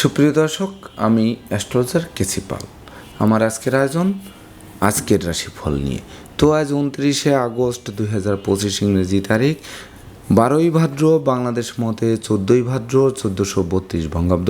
সুপ্রিয় দর্শক, আমি অ্যাস্ট্রোলজার কেসি পাল। আমার আজকের আয়োজন আজকের রাশিফল নিয়ে। তো আজ উনত্রিশে আগস্ট দুই হাজার পঁচিশ ইংরেজি তারিখ, বারোই ভাদ্র বাংলাদেশ মতে, চোদ্দোই ভাদ্র, চোদ্দোশো বত্রিশ বঙ্গাব্দ।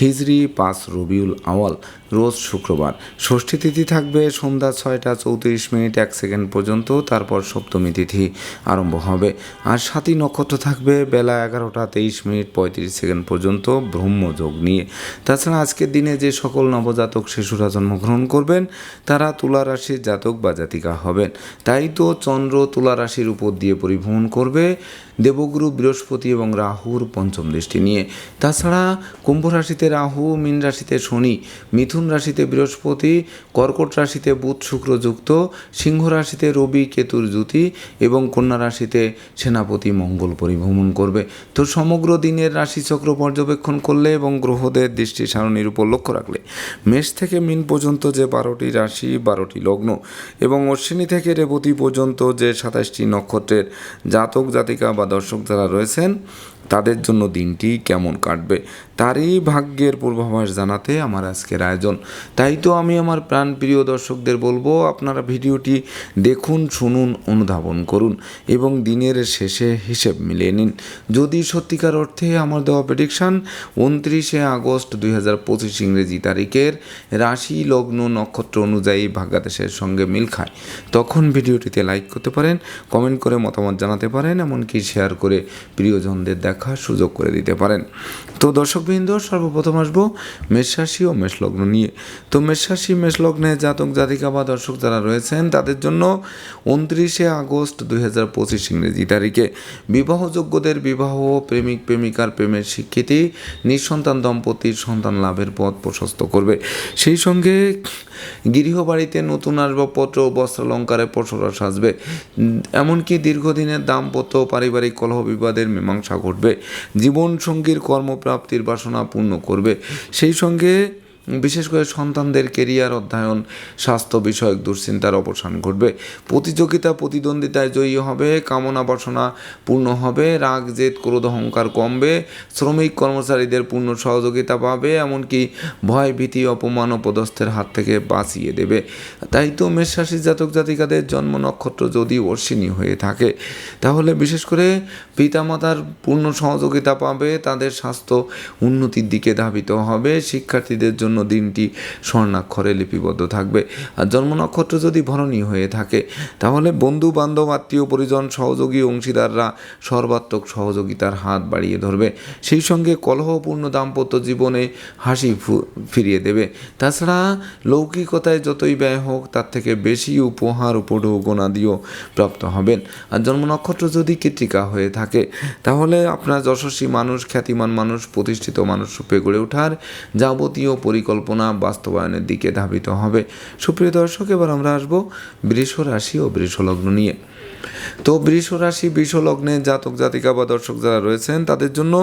হিজড়ি পাঁচ রবিউল আওয়াল রোজ শুক্রবার। ষষ্ঠী তিথি থাকবে সন্ধ্যা ছয়টা চৌত্রিশ মিনিট এক সেকেন্ড পর্যন্ত, তারপর সপ্তমী তিথি আরম্ভ হবে। আর সাতই নক্ষত্র থাকবে বেলা এগারোটা তেইশ মিনিট পঁয়ত্রিশ সেকেন্ড পর্যন্ত ব্রহ্মযোগ নিয়ে। তাছাড়া আজকের দিনে যে সকল নবজাতক শিশুরা জন্মগ্রহণ করবেন, তারা তুলা রাশির জাতক বা জাতিকা হবেন। তাই তো চন্দ্র তুলা রাশির উপর দিয়ে পরিভ্রমণ করবে দেবগুরু, বৃহস্পতি এবং রাহুর পঞ্চম দৃষ্টি নিয়ে। তাছাড়া কুম্ভ রাশিতে রাহু, মীন রাশিতে শনি, মিথুন রাশিতে বৃহস্পতি, কর্কট রাশিতে বুধ শুক্র যুক্ত, সিংহ রাশিতে রবি, কেতুর জ্যোতি এবং কন্যা রাশিতে সেনাপতি মঙ্গল পরিভ্রমণ করবে। তো সমগ্র দিনের রাশিচক্র পর্যবেক্ষণ করলে এবং গ্রহদের দৃষ্টি সারণীর উপর লক্ষ্য রাখলে, মেষ থেকে মিন পর্যন্ত যে বারোটি রাশি, বারোটি লগ্ন এবং অশ্বিনী থেকে রেবতী পর্যন্ত যে সাতাশটি নক্ষত্রের জাতক জাতিকা বা দর্শক যারা রয়েছেন তাদের জন্য দিনটি কেমন কাটবে, তারই ভাগ্যের পূর্বাভাস জানাতে আমার আজকের আয়োজন। তাই তো আমি আমার প্রাণপ্রিয় দর্শকদের বলব, আপনারা ভিডিওটি দেখুন, শুনুন, অনুধাবন করুন এবং দিনের শেষে হিসেব মিলিয়ে নিন। যদি সত্যিকার অর্থে আমার দেওয়া প্রেডিকশান উনত্রিশে আগস্ট দুই হাজার পঁচিশ ইংরেজি তারিখের রাশি লগ্ন নক্ষত্র অনুযায়ী ভাগ্যাদেশের সঙ্গে মিল খায়, তখন ভিডিওটিতে লাইক করতে পারেন কমেন্ট করে মতামত জানাতে পারেন, এমনকি শেয়ার করে প্রিয়জনদের দেখার সুযোগ করে দিতে পারেন। তো দর্শকবৃন্দ, সর্বপ্রথম আসব মেষরাশি ও মেষলগ্ন নিয়ে। তো মেষরাশি, মেষলগ্নে জাতক, জাতিকা বা দর্শক যারা রয়েছেন, তাদের জন্য উনত্রিশে আগস্ট দুই হাজার পঁচিশ ইংরেজি তারিখে বিবাহযোগ্যদের বিবাহ, প্রেমিক, প্রেমিকার প্রেমের স্বীকৃতি, নিঃসন্তান, দম্পতির সন্তান লাভের পথ প্রশস্ত করবে। সেই সঙ্গে গৃহবাড়িতে নতুন আসবাবপত্র বস্ত্রালঙ্কারে পসরা সাজবে। এমনকি দীর্ঘদিনের দাম্পত্য পারিবারিক কলহ বিবাদের মীমাংসা ঘটবে। জীবনসঙ্গীর কর্মপ্রাপ্তির বাসনা পূর্ণ করবে। সেই সঙ্গে বিশেষ করে সন্তানদের কেরিয়ার অধ্যয়ন, স্বাস্থ্য বিষয়ক দুশ্চিন্তার অবসান ঘটবে। প্রতিযোগিতা, প্রতিদ্বন্দ্বিতায় জয়ী হবে, কামনা বাসনা পূর্ণ হবে, রাগ, জেদ, ক্রোধ, অহংকার কমবে, শ্রমিক কর্মচারীদের পূর্ণ সহযোগিতা পাবে, এমনকি ভয়, ভীতি, অপমান ও পদস্থের হাত থেকে বাঁচিয়ে দেবে। তাই তো মেষরাশি জাতক জাতিকাদের জন্ম নক্ষত্র যদি অশ্বিনী হয়ে থাকে, তাহলে বিশেষ করে পিতামাতার পূর্ণ সহযোগিতা পাবে, তাদের স্বাস্থ্য উন্নতির দিকে ধাবিত হবে, শিক্ষার্থীদের জন্য দিনটি স্বর্ণাক্ষরে লিপিবদ্ধ থাকবে। আর জন্ম নক্ষত্র যদি ভরণী হয়ে থাকে, তাহলে বন্ধু বান্ধব আত্মীয়, পরিজন, সহযোগী, অংশীদাররা সর্বাত্মক সহযোগিতার হাত বাড়িয়ে ধরবে। সেই সঙ্গে কলহপূর্ণ দাম্পত্য জীবনে হাসি ফিরিয়ে দেবে। তাছাড়া লৌকিকতায় যতই ব্যয় হোক, তার থেকে বেশি উপহার উপঢৌকনাদিও প্রাপ্ত হবেন। আর জন্ম নক্ষত্র যদি কৃত্রিকা হয়ে থাকে, তাহলে আপনার যশস্বী মানুষ, খ্যাতিমান মানুষ, প্রতিষ্ঠিত মানুষ রূপে গড়ে ওঠার যাবতীয় পরিকল্পনা বাস্তবায়নের দিকে ধাবিত হবে। সুপ্রিয় দর্শক এবার আমরা আসব বৃষ রাশি ও বৃষলগ্ন নিয়ে। তো বৃষ রাশি বৃষ লগ্নে জাতক, জাতিকা বা দর্শক যারা রয়েছেন, তাদের জন্য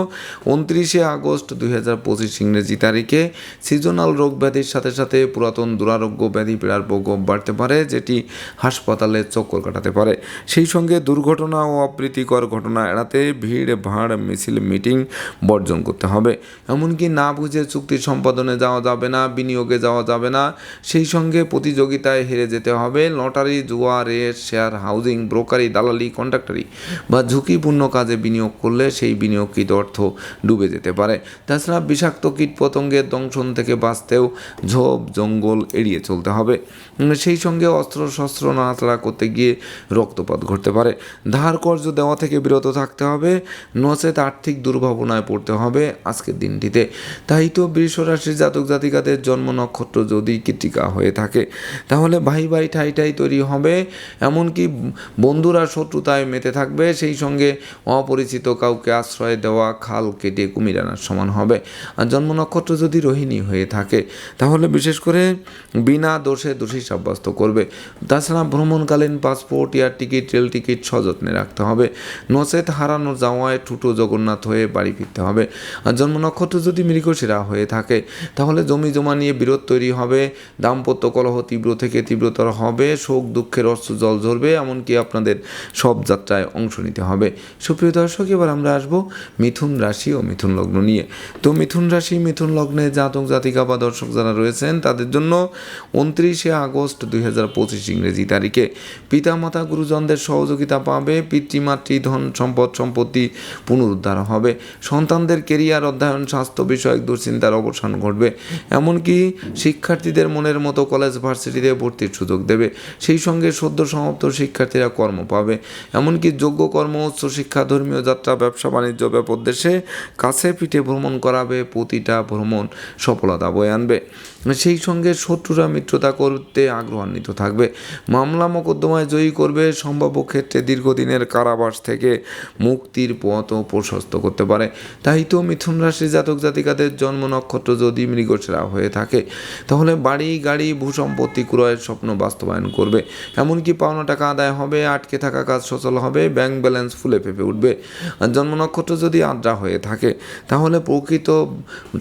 উনত্রিশে আগস্ট দুই হাজার পঁচিশ ইংরেজি তারিখে সিজনাল রোগ ব্যাধির সাথে সাথে পুরাতন দুরারোগ্য ব্যাধি, পীড়ার প্রকোপ বাড়তে পারে, যেটি হাসপাতালে চক্কর কাটাতে পারে। সেই সঙ্গে দুর্ঘটনা ও অপ্রীতিকর ঘটনা এড়াতে ভিড়, ভাড়, মিছিল, মিটিং বর্জন করতে হবে। এমনকি না বুঝে চুক্তি সম্পাদনে যাওয়া যাবে না, বিনিয়োগে যাওয়া যাবে না, সেই সঙ্গে প্রতিযোগিতায় হেরে যেতে হবে। লটারি, জুয়া, রেস, শেয়ার, হাউজিং ব্রোকারি দালালি কন্ট্রাক্টারি বা ঝুঁকিপূর্ণ কাজে বিনিয়োগ করলে সেই বিনিয়োগকৃত অর্থ ডুবে যেতে পারে। তাছাড়া বিষাক্ত কীটপতঙ্গের দংশন থেকে বাঁচতেও ঝোপ, জঙ্গল এড়িয়ে চলতে হবে। সেই সঙ্গে অস্ত্র শস্ত্র নাড়াচাড়া করতে গিয়ে রক্তপাত ঘটতে পারে। ধার কর্জ দেওয়া থেকে বিরত থাকতে হবে। নচেত আর্থিক দুর্ভাবনায় পড়তে হবে আজকের দিনটিতে। তাই তো বৃষ রাশির জাতক জাতিকাদের জন্ম নক্ষত্র যদি কৃতিকা হয়ে থাকে, তাহলে ভাই ভাই ঠাই ঠাই তৈরি হবে। এমনকি বন্ধুরা শত্রুতায় মেতে থাকবে। সেই সঙ্গে অপরিচিত কাউকে আশ্রয় দেওয়া, খাল কেটে কুমির আনার সমান হবে। আর জন্ম নক্ষত্র যদি রোহিণী হয়ে থাকে, তাহলে বিশেষ করে বিনা দোষে দোষী সাব্যস্ত করবে। তাছাড়া ভ্রমণকালীন passport, air ticket, rail ticket সযত্নে রাখতে হবে। নচেত হারানো যাওয়ায় ঠুটো জগন্নাথ হয়ে বাড়ি ফিরতে হবে। আর জন্ম নক্ষত্র যদি মৃগশিরা হয়ে থাকে, তাহলে জমি জমা নিয়ে বিরোধ তৈরি হবে। দাম্পত্য কলহ তীব্র থেকে তীব্রতর হবে। শোক, দুঃখের অস্ত্র জল ঝরবে, এমনকি আপনাদের সব যাত্রায় অংশ নিতে হবে। সুপ্রিয় দর্শক, এবার আমরা আসব মিথুন রাশি ও মিথুন লগ্ন নিয়ে। তো মিথুন রাশি, মিথুন লগ্নে জাতক জাতিকা বা দর্শক যারা রয়েছেন, তাদের জন্য উনত্রিশে আগস্ট দুই হাজার পঁচিশ ইংরেজি তারিখে পিতামাতা গুরুজনদের সহযোগিতা পাবে, পিতৃমাতৃ ধন সম্পদ সম্পত্তি পুনরুদ্ধার হবে, সন্তানদের কেরিয়ার অধ্যয়ন, স্বাস্থ্য বিষয়ক দুশ্চিন্তার অবসান ঘটবে, এমনকি শিক্ষার্থীদের মনের মতো কলেজ ভার্সিটিতে ভর্তির সুযোগ দেবে, সেই সঙ্গে সদ্য সমাপ্ত শিক্ষার্থীরা কর্ম পাবে, এমনকি যোগ্য কর্ম, উচ্চ শিক্ষা, ধর্মীয় যাত্রা, ব্যবসা, বাণিজ্য, ব্যাপক দেশে কাছে পিঠে ভ্রমণ করাবে, প্রতিটা ভ্রমণ সফলতা বয়ে আনবে। সেই সঙ্গে শত্রুরা মিত্রতা করতে আগ্রহান্বিত থাকবে। মামলা মোকদ্দমায় জয়ী করবে সম্ভাব্য ক্ষেত্রে দীর্ঘদিনের কারাবাস থেকে মুক্তির পথও প্রশস্ত করতে পারে। তাই তো মিথুন রাশি জাতক জাতিকাদের জন্ম নক্ষত্র যদি মৃগসেরা হয়ে থাকে, তাহলে বাড়ি, গাড়ি, ভূসম্পত্তি ক্রয়ের স্বপ্ন বাস্তবায়ন করবে। এমনকি পাওনা টাকা আদায় হবে, আটকে থাকা কাজ সচল হবে, ব্যাংক ব্যালেন্স ফুলে ফেপে উঠবে। আর জন্ম নক্ষত্র যদি আদ্রা হয়ে থাকে, তাহলে প্রকৃত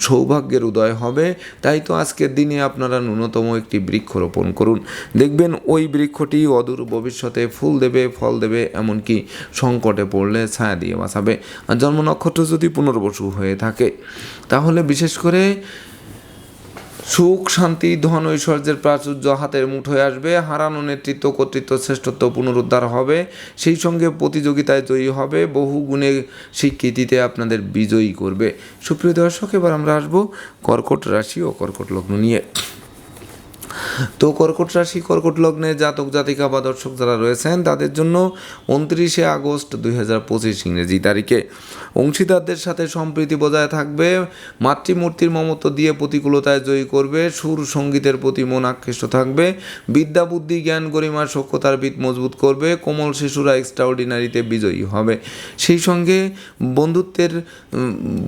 সৌভাগ্যের উদয় হবে। তাই তো আজকের দিনে আপনারা ন্যূনতম একটি বৃক্ষ রোপণ করুন। দেখবেন ওই বৃক্ষটি অদূর ভবিষ্যতে ফুল দেবে, ফল দেবে, এমনকি সংকটে পড়লে ছায়া দিয়ে বাঁচাবে। আর জন্ম নক্ষত্র যদি পুনর্বসু হয়ে থাকে, তাহলে বিশেষ করে সুখ, শান্তি, ধন, ঐশ্বর্যের প্রাচুর্য হাতের মুঠোয় আসবে। হারানো নেতৃত্ব, কর্তৃত্ব, শ্রেষ্ঠত্ব পুনরুদ্ধার হবে। সেই সঙ্গে প্রতিযোগিতায় জয়ী হবে। বহু গুণে স্বীকৃতিতে আপনাদের বিজয়ী করবে। সুপ্রিয় দর্শক, এবার আমরা আসব কর্কট রাশি ও কর্কট লগ্ন নিয়ে। তো কর্কট রাশি, কর্কট লগ্নে জাতক, জাতিকা বা দর্শক যারা রয়েছেন, তাদের জন্য উনত্রিশে আগস্ট দুই হাজার পঁচিশ ইংরেজি তারিখে। অংশীদারদের সাথে সম্প্রীতি বজায় থাকবে, মাতৃমূর্তির মমত্ব দিয়ে প্রতিকূলতায় জয়ী করবে, সুর সঙ্গীতের প্রতি মন আকৃষ্ট থাকবে, বিদ্যা, বুদ্ধি, জ্ঞান, গরিমা সক্ষতার ভিত মজবুত করবে, কোমল শিশুরা এক্সট্রাঅর্ডিনারিতে বিজয়ী হবে। সেই সঙ্গে বন্ধুত্বের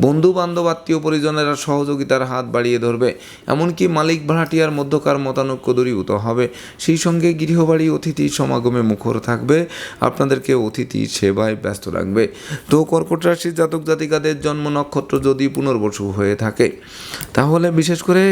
বন্ধু বান্ধব আত্মীয় পরিজনেরা সহযোগিতার হাত বাড়িয়ে ধরবে। এমনকি মালিক ভাড়াটিয়ার মধ্যকার মতানৈক্য দূরীভূত হবে। সেই সঙ্গে গৃহবাড়ি, অতিথি সমাগমে মুখর থাকবে। আপনাদেরকে অতিথি সেবায় ব্যস্ত রাখবে। তো কর্কট রাশির জাতক জাতিকাদের জন্ম নক্ষত্র যদি পুনর্বসু হয়ে থাকে, তাহলে বিশেষ করে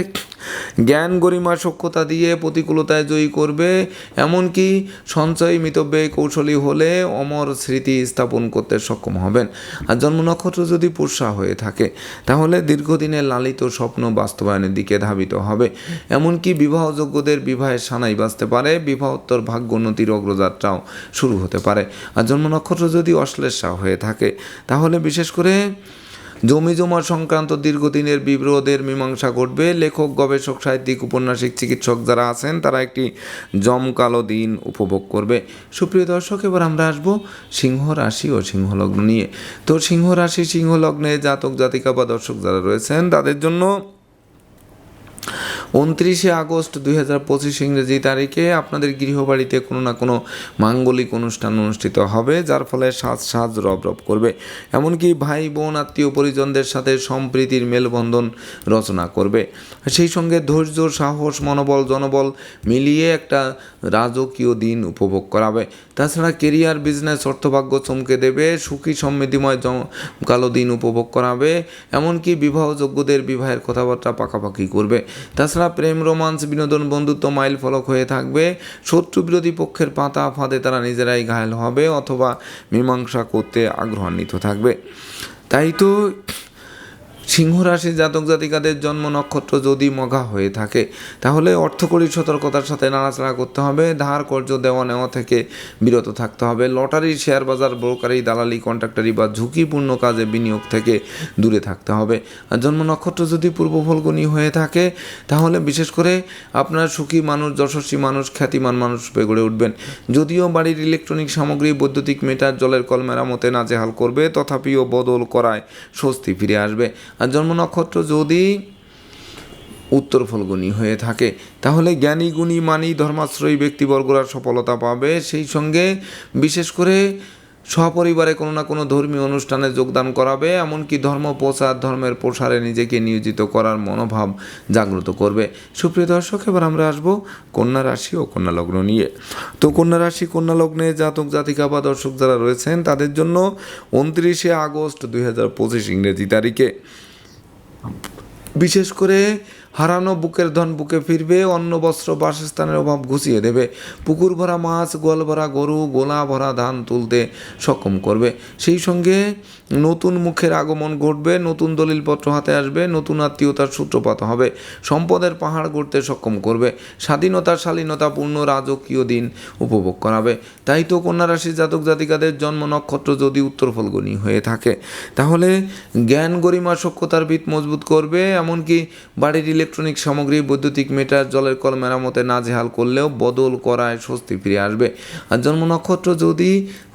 জ্ঞান গরিমা সক্ষতা দিয়ে প্রতিকূলতায় জয়ী করবে, এমনকি সঞ্চয় মিতব্যে কৌশলী হলে অমর স্মৃতি স্থাপন করতে সক্ষম হবেন। আর জন্ম নক্ষত্র যদি পুষা হয়ে থাকে, তাহলে দীর্ঘদিনের লালিত স্বপ্ন বাস্তবায়নের দিকে ধাবিত হবে। এমনকি বিবাহযোগ্যদের বিবাহের সানাই বাঁচতে পারে, বিবাহোত্তর ভাগ্যোন্নতির অগ্রযাত্রাও শুরু হতে পারে। আর জন্ম নক্ষত্র যদি অশ্লেষা হয়ে থাকে, তাহলে বিশেষ করে জমি জমা সংক্রান্ত দীর্ঘদিনের বিরোধের মীমাংসা ঘটবে। লেখক, গবেষক, সাহিত্যিক, উপন্যাসিক, চিকিৎসক যারা আছেন, তারা একটি জমকালো দিন উপভোগ করবে। সুপ্রিয় দর্শক, এবার আমরা আসব সিংহ রাশি ও সিংহলগ্ন নিয়ে। তো সিংহ রাশি সিংহলগ্নে জাতক, জাতিকা বা দর্শক যারা রয়েছেন, তাদের জন্য উনত্রিশে আগস্ট দুই হাজার পঁচিশ ইংরেজি তারিখে আপনাদের গৃহবাড়িতে কোনো না কোনো মাঙ্গলিক অনুষ্ঠান অনুষ্ঠিত হবে, যার ফলে সাজ সাজ রব রব করবে। এমনকি ভাই বোন, আত্মীয় পরিজনদের সাথে সম্প্রীতির মেলবন্ধন রচনা করবে। সেই সঙ্গে ধৈর্য, সাহস, মনোবল, জনবল মিলিয়ে একটা রাজকীয় দিন উপভোগ করাবে। তাছাড়া কেরিয়ার, বিজনেস, অর্থভাগ্য চমকে দেবে, সুখী, সমৃদ্ধিময় কালো দিন উপভোগ করাবে, এমনকি বিবাহযোগ্যদের বিবাহের কথাবার্তা পাকাপাকি করবে। তাছাড়া প্রেম রোমান্স বিনোদন বন্ধুত্ব মাইল ফলক হয়ে থাকবে। শত্রু বিরোধী পক্ষের পাতা ফাঁদে তারা নিজেরাই ঘায়ল হবে অথবা মীমাংসা করতে আগ্রহান্বিত থাকবে। তাই তো সিংহ রাশি জাতক জাতিকাদের জন্ম নক্ষত্র যদি মঘা হয়ে থাকে, তাহলে অর্থকরী সতর্কতার সাথে নাড়াচাড়া করতে হবে। ধার কর্য দেওয়া নেওয়া থেকে বিরত থাকতে হবে। লটারি, শেয়ার বাজার, ব্রোকারি, দালালি, কন্ট্রাক্টারি বা ঝুঁকিপূর্ণ কাজে বিনিয়োগ থেকে দূরে থাকতে হবে। আর জন্ম নক্ষত্র যদি পূর্ব ফলগুনি হয়ে থাকে, তাহলে বিশেষ করে আপনার সুখী মানুষ, যশস্বী মানুষ, খ্যাতিমান মানুষ রূপে গড়ে উঠবেন। যদিও বাড়ির ইলেকট্রনিক সামগ্রী, বৈদ্যুতিক মিটার, জলের কল মেরামতে নাজেহাল করবে, তথাপিও বদল করায় স্বস্তি ফিরে আসবে। আর জন্ম নক্ষত্র যদি উত্তর ফলগুণী হয়ে থাকে, তাহলে জ্ঞানী, গুণী, মানি, ধর্মাশ্রয়ী ব্যক্তিবর্গরা সফলতা পাবে। সেই সঙ্গে বিশেষ করে সপরিবারে কোনো না কোনো ধর্মীয় অনুষ্ঠানে যোগদান করাবে, এমনকি ধর্ম প্রচার, ধর্মের প্রসারে নিজেকে নিয়োজিত করার মনোভাব জাগ্রত করবে। সুপ্রিয় দর্শক, এবার আমরা আসব কন্যা রাশি ও কন্যা লগ্ন নিয়ে। তো কন্যা রাশি, কন্যা লগ্নে জাতক, জাতিকা বা দর্শক যারা রয়েছেন, তাদের জন্য উনত্রিশে আগস্ট দুই হাজার পঁচিশ ইংরেজি তারিখে। বিশেষ করে হারানো বুকের ধন বুকে ফিরবে অন্ন বস্ত্র বাসস্থানের অভাব ঘুষিয়ে দেবে। পুকুর ভরা মাছ, গোয়াল ভরা গরু, গোলা ভরা ধান তুলতে সক্ষম করবে। সেই সঙ্গে নতুন মুখের আগমন ঘটবে, নতুন দলিলপত্র হাতে আসবে, নতুন আত্মীয়তার সূত্রপাত হবে, সম্পদের পাহাড় গড়তে সক্ষম করবে। স্বাধীনতা শালীনতাপূর্ণ রাজকীয় দিন উপভোগ করাবে। তাই তো কন্যা রাশির জাতক জাতিকাদের জন্ম নক্ষত্র যদি উত্তর ফলগুনি হয়ে থাকে। তাহলে জ্ঞান গরিমা সক্ষতার ভিত মজবুত করবে, এমনকি বাড়ির ইলেকট্রনিক সামগ্রী, বৈদ্যুতিক মিটার, জলের কল মেরামতে নাজেহাল করলেও বদল করায় স্বস্তি ফিরে আসবে। আর জন্ম নক্ষত্র যদি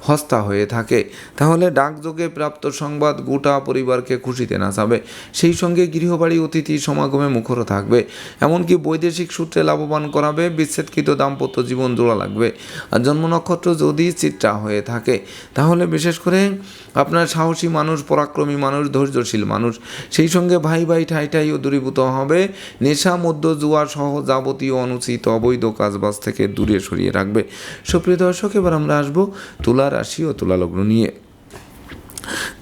হস্তা হয়ে থাকে। তাহলে ডাকযোগে প্রাপ্ত সংবাদ গোটা পরিবারকে খুশিতে নাচাবে। সেই সঙ্গে গৃহবাড়ি অতিথি সমাগমে মুখর থাকবে। এমনকি বৈদেশিক সূত্রে লাভবান করাবে, বিচ্ছেদকৃত দাম্পত্য জীবন জোড়া লাগবে। আর জন্ম নক্ষত্র যদি চিত্রা হয়ে থাকে, তাহলে বিশেষ করে আপনার সাহসী মানুষ, পরাক্রমী মানুষ, ধৈর্যশীল মানুষ, সেই সঙ্গে ভাই ভাই ঠাই ঠাইও দূরীভূত হবে। নেশা মধ্য জুয়া সহ যাবতীয় অনুচিত অবৈধ কাজবাজ থেকে দূরে সরিয়ে রাখবে। সুপ্রিয় দর্শক, এবার আমরা আসব তুলা রাশি ও তুলা লগ্ন নিয়ে।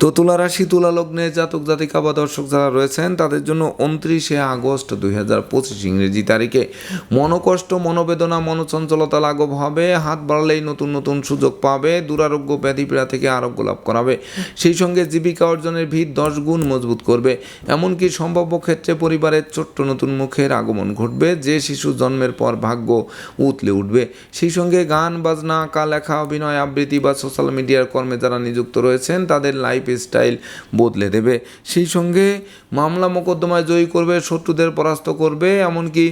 তো তুলা রাশি, তুলা লগ্নে জাতক, জাতিকা বা দর্শক যারা রয়েছেন, তাদের জন্য উনত্রিশে আগস্ট দুই হাজার পঁচিশ ইংরেজি তারিখে মনোকষ্ট, মনোবেদনা, মনোচঞ্চলতা লাঘব হবে। হাত বাড়লেই নতুন নতুন সুযোগ পাবে। দুরারোগ্য ব্যাধিপীড়া থেকে আরোগ্য লাভ করাবে। সেই সঙ্গে জীবিকা অর্জনের ভিত দশ গুণ মজবুত করবে। এমনকি সম্ভাব্য ক্ষেত্রে পরিবারের ছোট্ট নতুন মুখের আগমন ঘটবে। যে শিশু জন্মের পর ভাগ্য উতলে উঠবে। সেই সঙ্গে গান, বাজনা আঁকা লেখা, অভিনয়, আবৃত্তি বা সোশ্যাল মিডিয়ার কর্মে যারা নিযুক্ত রয়েছেন, তাদের লাইফ স্টাইল বদলে দেবে। সেই সঙ্গে মামলা মোকদ্দমায় জয়ী করবে, শত্রুদের পরাস্ত করবে, এমনকি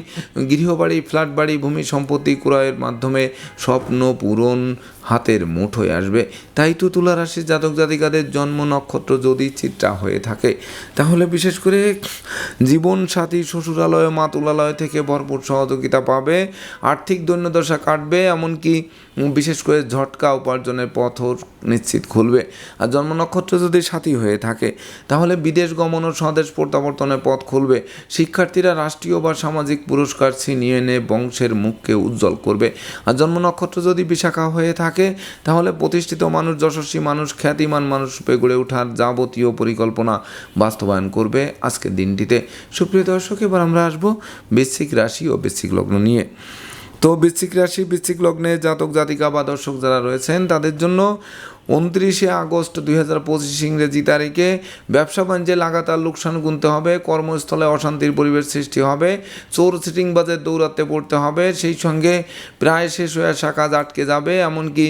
গৃহবাড়ি ফ্ল্যাট বাড়ি ভূমি সম্পত্তি ক্রয়ের মাধ্যমে স্বপ্ন পূরণ হাতের মুঠোয় আসবে। তাই তো তুলা রাশির জাতক জাতিকাদের জন্ম নক্ষত্র যদি চিত্রা হয়ে থাকে, তাহলে বিশেষ করে জীবন সাথী শ্বশুরালয় মা তুলালয় থেকে ভরপুর সহযোগিতা পাবে, আর্থিক দৈন্যদশা কাটবে, এমনকি বিশেষ করে ঝটকা উপার্জনের পথও নিশ্চিত খুলবে। আর জন্ম নক্ষত্র যদি সাথী হয়ে থাকে, তাহলে বিদেশ গমন ও স্বদেশ প্রত্যাবর্তনের পথ খুলবে। শিক্ষার্থীরা রাষ্ট্রীয় বা সামাজিক পুরস্কার ছিনিয়ে এনে বংশের মুখকে উজ্জ্বল করবে। আর জন্ম নক্ষত্র যদি বিশাখা হয়ে থাকে, তাহলে প্রতিষ্ঠিত মানুষ, যশস্বী মানুষ, খ্যাতিমান মানুষ রূপে গড়ে ওঠার যাবতীয় পরিকল্পনা বাস্তবায়ন করবে আজকের দিনটিতে। সুপ্রিয় দর্শক, এবার আমরা আসব বৃশ্চিক রাশি ও বৃশ্চিক লগ্ন নিয়ে। তো বৃশ্চিক রাশি বৃশ্চিক লগ্নে জাতক জাতিকা বা দর্শক যারা রয়েছেন তাদের জন্য উনত্রিশে আগস্ট দুই হাজার পঁচিশ ইংরেজি তারিখে ব্যবসা বাণিজ্যে লাগাতার লোকসান গুনতে হবে, কর্মস্থলে অশান্তির পরিবেশ সৃষ্টি হবে, চোর সিটিংবাজের দৌড়াতে পড়তে হবে, সেই সঙ্গে প্রায় শেষ হয়ে আসা কাজ আটকে যাবে, এমনকি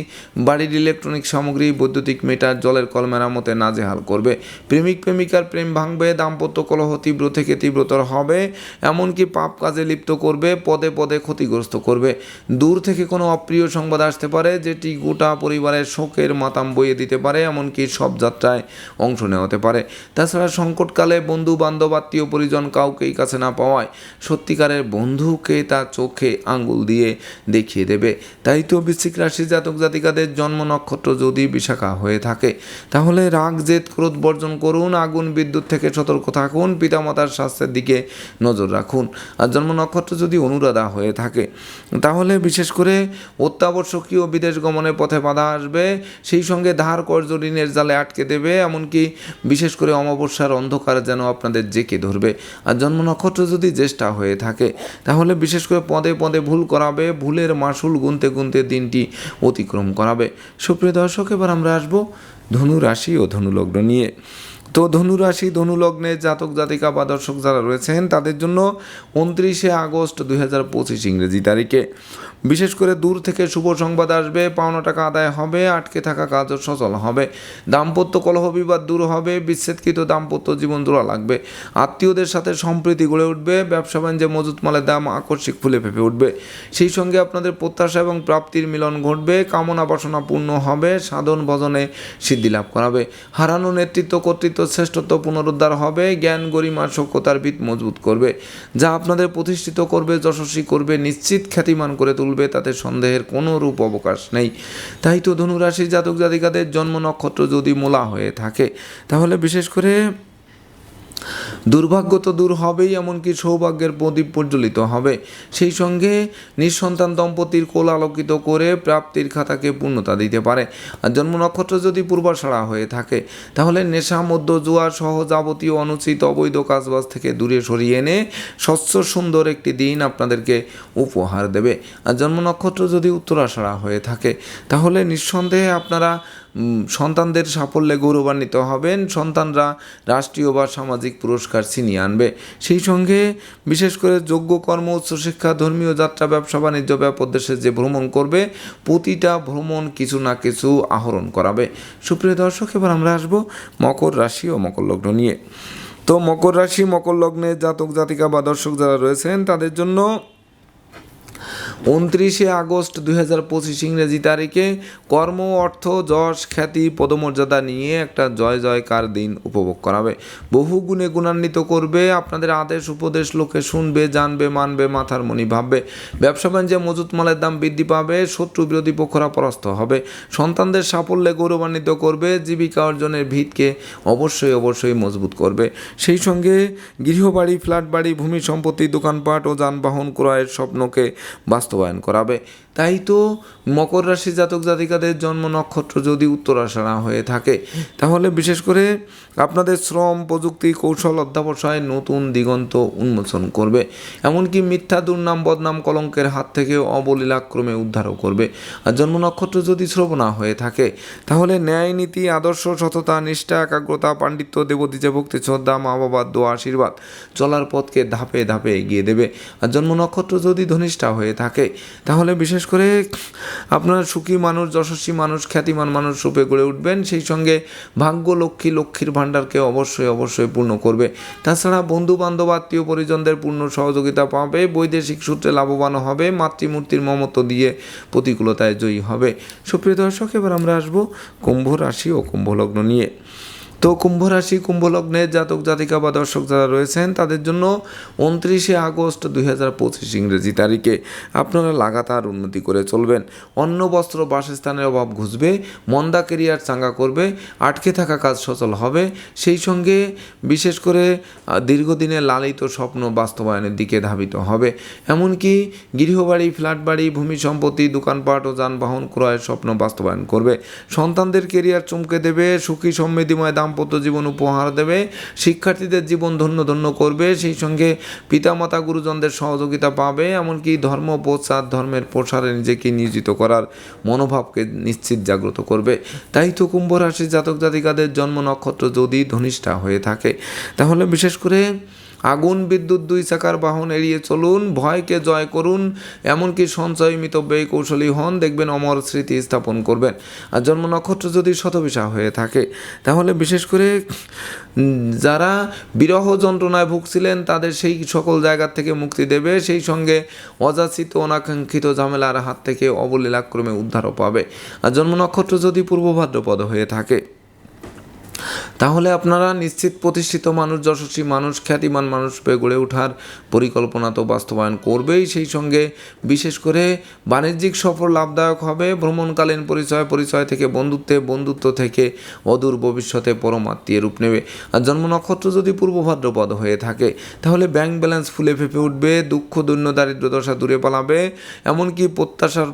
বাড়ির ইলেকট্রনিক সামগ্রী, বৈদ্যুতিক মিটার, জলের কল মেরামতে নাজেহাল করবে। প্রেমিক প্রেমিকার প্রেম ভাঙবে, দাম্পত্য কলহ তীব্র থেকে তীব্রতর হবে, এমনকি পাপ কাজে লিপ্ত করবে, পদে পদে ক্ষতিগ্রস্ত করবে। দূর থেকে কোনো অপ্রিয় সংবাদ আসতে পারে, যেটি গোটা পরিবারের শোকের মাতাম বইয়ে দিতে পারে, এমনকি সব যাত্রায় অংশ নেওয়া হতে পারে। তাছাড়া সংকটকালে বন্ধু, বান্ধব, আত্মীয়, পরিজন কাউকেই কাছে না পাওয়ায় সত্যিকারের বন্ধুকে তার চোখে আঙ্গুল দিয়ে দেখিয়ে দেবে। তাই তো বৃশ্চিক রাশি জাতক জাতিকাদের জন্ম নক্ষত্র যদি বিশাখা হয়ে থাকে, তাহলে রাগ, জেদ, ক্রোধ বর্জন করুন, আগুন, বিদ্যুৎ থেকে সতর্ক থাকুন, পিতামাতার স্বাস্থ্যের দিকে নজর রাখুন। আর জন্ম নক্ষত্র যদি অনুরাধা হয়ে থাকে, তাহলে বিশেষ করে অত্যাবশ্যকীয় বিদেশ গমনের পথে বাধা আসবে। সেই সঙ্গে ধার কর্জ ঋণের জালে আটকে দেবে, এমনকি বিশেষ করে অমাবস্যার অন্ধকার যেন আপনাদের জেকে ধরবে। আর জন্ম নক্ষত্র যদি জ্যেষ্ঠা হয়ে থাকে, তাহলে বিশেষ করে পদে পদে ভুল করাবে, ভুলের মাসুল গুনতে গুনতে দিনটি অতিক্রম করাবে। সুপ্রিয় দর্শক, এবার আমরা আসব ধনু রাশি ও ধনুলগ্ন নিয়ে। তো ধনুরাশি, ধনুলগ্নে জাতক, জাতিকা বা দর্শক যারা রয়েছেন, তাদের জন্য উনত্রিশে আগস্ট দুই হাজার পঁচিশ ইংরেজি তারিখে। বিশেষ করে দূর থেকে শুভ সংবাদ আসবে, পাওনা টাকা আদায় হবে, আটকে থাকা কাজও সচল হবে। দাম্পত্য কলহ বিবাদ দূর হবে, বিচ্ছেদকৃত দাম্পত্য জীবন জোড়া লাগবে। আত্মীয়দের সাথে সম্প্রীতি গড়ে উঠবে, ব্যবসা বাণিজ্যে মজুত মালের দাম আকস্মিক ফুলে ফেপে উঠবে। সেই সঙ্গে আপনাদের প্রত্যাশা এবং প্রাপ্তির মিলন ঘটবে, কামনা বাসনা পূর্ণ হবে, সাধন ভজনে সিদ্ধি লাভ করাবে। হারানো নেতৃত্ব, কর্তৃত্ব শ্রেষ্ঠত্ব পুনরুদ্ধার হবে, জ্ঞান, গরিমা সক্ষতার ভিত মজবুত করবে। যা আপনাদের প্রতিষ্ঠিত করবে, যশস্বী করবে, নিশ্চিত খ্যাতিমান করে তুলবে। তাতে সন্দেহের কোনো রূপ অবকাশ নেই। তাই তো ধনুরাশির জাতক জাতিকাদের জন্ম নক্ষত্র যদি মোলা হয়ে থাকে, তাহলে বিশেষ করে দুর্ভাগ্য তো দূর হবেই, এমনকি সৌভাগ্যের প্রদীপ প্রজ্বলিত হবে। সেই সঙ্গে নিঃসন্তান দম্পতির কোল আলোকিত করে প্রাপ্তির খাতাকে পূর্ণতা দিতে পারে। আর জন্ম নক্ষত্র যদি পূর্বাশাড়া হয়ে থাকে, তাহলে নেশা মধ্য জুয়া সহ যাবতীয় অনুচিত অবৈধ কাজবাজ থেকে দূরে সরিয়ে এনে স্বচ্ছ, সুন্দর একটি দিন আপনাদেরকে উপহার দেবে। আর জন্ম নক্ষত্র যদি উত্তরাষাড়া হয়ে থাকে, তাহলে নিঃসন্দেহে আপনারা সন্তানদের সাফল্যে গৌরবান্বিত হবেন। সন্তানরা রাষ্ট্রীয় বা সামাজিক পুরস্কার ছিনিয়ে আনবে। সেই সঙ্গে বিশেষ করে যোগ্য কর্ম উচ্চশিক্ষা ধর্মীয় যাত্রা, ব্যবসা, বাণিজ্য, ব্যাপক দেশে যে ভ্রমণ করবে, প্রতিটা ভ্রমণ কিছু না কিছু আহরণ করাবে। সুপ্রিয় দর্শক, এবার আমরা আসব মকর রাশি ও মকর লগ্ন নিয়ে। তো মকর রাশি, মকর লগ্নে জাতক জাতিকা বা দর্শক যারা রয়েছেন, তাদের জন্য উনত্রিশে আগস্ট দুই হাজার পঁচিশ ইংরেজি তারিখে কর্ম, অর্থ, যশ, খ্যাতি, পদমর্যাদা নিয়ে একটা জয় জয়কার দিন উপভোগ করাবে। বহু গুণে গুণান্বিত করবে, আপনাদের আদেশ, উপদেশ লোকে শুনবে, জানবে, মানবে, মাথার মনি ভাববে। ব্যবসা বাণিজ্যে মজুত মালের দাম বৃদ্ধি পাবে, শত্রু বিরোধী পক্ষরা পরাস্ত হবে। সন্তানদের সাফল্যে গৌরবান্বিত করবে, জীবিকা অর্জনের ভিতকে অবশ্যই অবশ্যই মজবুত করবে। সেই সঙ্গে গৃহবাড়ি ফ্ল্যাট বাড়ি ভূমি সম্পত্তি, দোকানপাট ও যানবাহন ক্রয়ের স্বপ্নকে বাস্তবায়ন করাবে। তাই তো মকর রাশি জাতক জাতিকাদের জন্ম নক্ষত্র যদি উত্তরাষাড়া হয়ে থাকে, তাহলে বিশেষ করে আপনাদের শ্রম, প্রযুক্তি, কৌশল অধ্যাবসায় নতুন দিগন্ত উন্মোচন করবে। এমনকি মিথ্যা, দুর্নাম, বদনাম কলঙ্কের হাত থেকে অবলীলাক্রমে উদ্ধারও করবে। আর জন্ম নক্ষত্র যদি শ্রবণা হয়ে থাকে, তাহলে ন্যায় নীতি, আদর্শ, সততা, নিষ্ঠা, একাগ্রতা, পাণ্ডিত্য দেবদীজে ভক্তি, শ্রদ্ধা, মা বাবার দোয়া, আশীর্বাদ চলার পথকে ধাপে ধাপে এগিয়ে দেবে। আর জন্ম নক্ষত্র যদি ধনিষ্ঠা হয়ে থাকে, তাহলে বিশেষ করে আপনার সুখী মানুষ, যশস্বী মানুষ, খ্যাতিমান মানুষ রূপে গড়ে উঠবেন। সেই সঙ্গে ভাগ্য লক্ষ্মী, লক্ষ্মীর ভাণ্ডারকে অবশ্যই অবশ্যই পূর্ণ করবে। তাছাড়া বন্ধু বান্ধব আত্মীয় পরিজনদের পূর্ণ সহযোগিতা পাবে। বৈদেশিক সূত্রে লাভবান হবে। মাতৃমূর্তির মমত্ব দিয়ে প্রতিকূলতায় জয়ী হবে। সুপ্রিয় দর্শক, এবার আমরা আসব কুম্ভ রাশি ও কুম্ভ লগ্ন নিয়ে। তো কুম্ভ রাশি কুম্ভ লগ্নের জাতক, জাতিকা বা দর্শক যারা রয়েছেন, তাদের জন্য উনত্রিশে আগস্ট দুই হাজার পঁচিশ ইংরেজি তারিখে আপনারা লাগাতার উন্নতি করে চলবেন। অন্ন, বস্ত্র, বাসস্থানের অভাব ঘুষবে মন্দা কেরিয়ার চাঙ্গা করবে, আটকে থাকা কাজ সচল হবে। সেই সঙ্গে বিশেষ করে দীর্ঘদিনের লালিত স্বপ্ন বাস্তবায়নের দিকে ধাবিত হবে। এমনকি গৃহবাড়ি ফ্ল্যাট বাড়ি ভূমি সম্পত্তি, দোকানপাট ও যানবাহন ক্রয়ের স্বপ্ন বাস্তবায়ন করবে। সন্তানদের কেরিয়ার চমকে দেবে, সুখী, সমৃদ্ধিময় দাম্পত্য জীবন উপহার দেবে, শিক্ষার্থীদের জীবন ধন্য ধন্য করবে, সেই সঙ্গে পিতামাতা গুরুজনদের সহযোগিতা পাবে, এমনকি ধর্ম, প্রচার, ধর্মের প্রসারে নিজেকে নিয়োজিত করার মনোভাবকে নিশ্চিত জাগ্রত করবে। তাই তো কুম্ভ রাশির জাতক জাতিকাদের জন্ম নক্ষত্র যদি ধনিষ্ঠা হয়ে থাকে, তাহলে বিশেষ করে আগুন, বিদ্যুৎ দুই চাকার বাহন এড়িয়ে চলুন, ভয়কে জয় করুন, এমনকি সঞ্চয় মিতব্যয়ী কৌশলী হন, দেখবেন অমর স্মৃতি স্থাপন করবেন। আর জন্ম নক্ষত্র যদি শতবিশা হয়ে থাকে, তাহলে বিশেষ করে যারা বিরহ যন্ত্রণায় ভুগছিলেন, তাদের সেই সকল জায়গার থেকে মুক্তি দেবে, সেই সঙ্গে অযাচিত, অনাকাঙ্ক্ষিত ঝামেলার হাত থেকে অবলীলাক্রমে উদ্ধারও পাবে। আর জন্ম নক্ষত্র যদি পূর্ব ভাদ্রপদ হয়ে থাকে তাহলে আপনারা নিশ্চিত প্রতিষ্ঠিত মানুষ, যশস্বী মানুষ, খ্যাতিমান মানুষ পেয়ে গড়ে ওঠার পরিকল্পনা তো বাস্তবায়ন করবেই। সেই সঙ্গে বিশেষ করে বাণিজ্যিক সফর লাভদায়ক হবে। ভ্রমণকালীন পরিচয় পরিচয় থেকে বন্ধুত্বে, বন্ধুত্ব থেকে অদূর ভবিষ্যতে পরমাত্মীয় রূপ নেবে। আর জন্ম নক্ষত্র যদি পূর্ব ভাদ্রপদ হয়ে থাকে, তাহলে ব্যাংক ব্যালেন্স ফুলে ফেপে উঠবে, দুঃখ, দৈন্য দারিদ্র দশা দূরে পালাবে, এমনকি প্রত্যাশার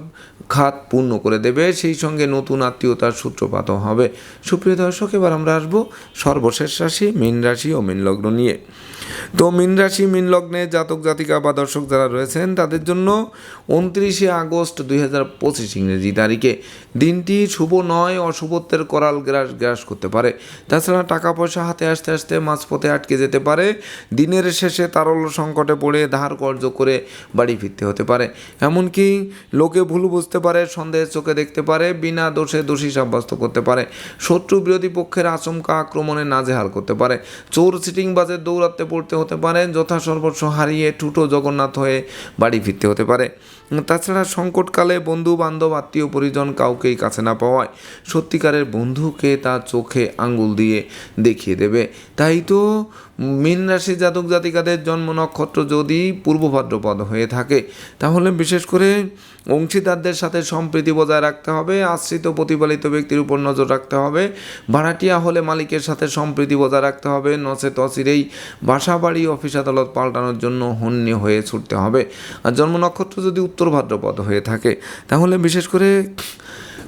খাত পূর্ণ করে দেবে। সেই সঙ্গে নতুন আত্মীয়তার সূত্রপাত হবে। সুপ্রিয় দর্শক, এবার আমরা আসব সর্বশেষ রাশি মীন রাশি ও মীন লগ্ন নিয়ে। তো মীন রাশি, মীন লগ্নে জাতক, জাতিকা বা দর্শক যারা রয়েছেন, তাদের জন্য উনত্রিশে আগস্ট দুই হাজার পঁচিশ ইংরেজি তারিখে দিনটি শুভ নয়, অশুভত্বের করাল গ্রাস গ্রাস করতে পারে। তাছাড়া টাকা পয়সা হাতে আসতে আসতে মাঝপথে আটকে যেতে পারে। দিনের শেষে তারল্য সংকটে পড়ে ধার কর্য করে বাড়ি ফিরতে হতে পারে। এমনকি লোকে ভুল বুঝতে পারে, সন্দেহের চোখে দেখতে পারে, বিনা দোষে দোষী সাব্যস্ত করতে পারে। শত্রু বিরোধী পক্ষের আচমকা আক্রমণে নাজেহাল করতে পারে। চোর সিটিং বাজে দৌড়াতে পড়তে হতে পারে যথা সর্বস্ব হারিয়ে ঠুটো জগন্নাথ হয়ে বাড়ি ফিরতে হতে পারে। তাছাড়া সংকটকালে বন্ধু বান্ধব আত্মীয় পরিজন কাউকেই কাছে না পাওয়ায় সত্যিকারের বন্ধুকে তার চোখে আঙ্গুল দিয়ে দেখিয়ে দেবে। তাই তো মীন রাশি জাতক জাতিকাদের জন্ম নক্ষত্র যদি পূর্ব ভাদ্রপদ হয়ে থাকে, তাহলে বিশেষ করে অংশীদারদের সাথে সম্প্রীতি বজায় রাখতে হবে, আশ্রিত প্রতিপালিত ব্যক্তির উপর নজর রাখতে হবে, ভাড়াটিয়া হলে মালিকের সাথে সম্প্রীতি বজায় রাখতে হবে, নচে তসিরেই বাসা বাড়ি অফিস আদালত পাল্টানোর জন্য হন্যে হয়ে ছুটতে হবে। আর জন্ম নক্ষত্র যদি উত্তর ভাদ্রপদ হয়ে থাকে, তাহলে বিশেষ করে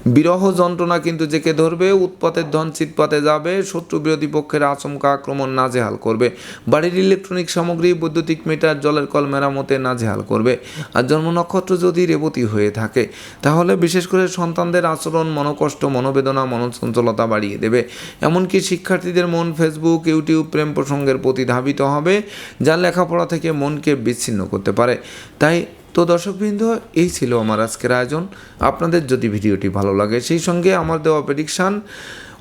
বিরহ যন্ত্রণা কিন্তু জেকে ধরবে উৎপাতের ধন চিৎপাতে যাবে, শত্রু বিরোধী পক্ষের আচমকা আক্রমণ নাজেহাল করবে। বাড়ির ইলেকট্রনিক সামগ্রী, বৈদ্যুতিক মিটার জলের কল মেরামতে নাজেহাল করবে। আর জন্ম নক্ষত্র যদি রেবতী হয়ে থাকে, তাহলে বিশেষ করে সন্তানদের আচরণ, মনোকষ্ট, মনোবেদনা মনচঞ্চলতা বাড়িয়ে দেবে। এমনকি শিক্ষার্থীদের মন ফেসবুক ইউটিউব প্রেম প্রসঙ্গের প্রতি ধাবিত হবে যা লেখাপড়া থেকে মনকে বিচ্ছিন্ন করতে পারে। তাই তো দর্শকবৃন্দ, এই ছিল আমার আজকের আয়োজন। আপনাদের যদি ভিডিওটি ভালো লাগে, সেই সঙ্গে আমার দেওয়া প্রেডিকশান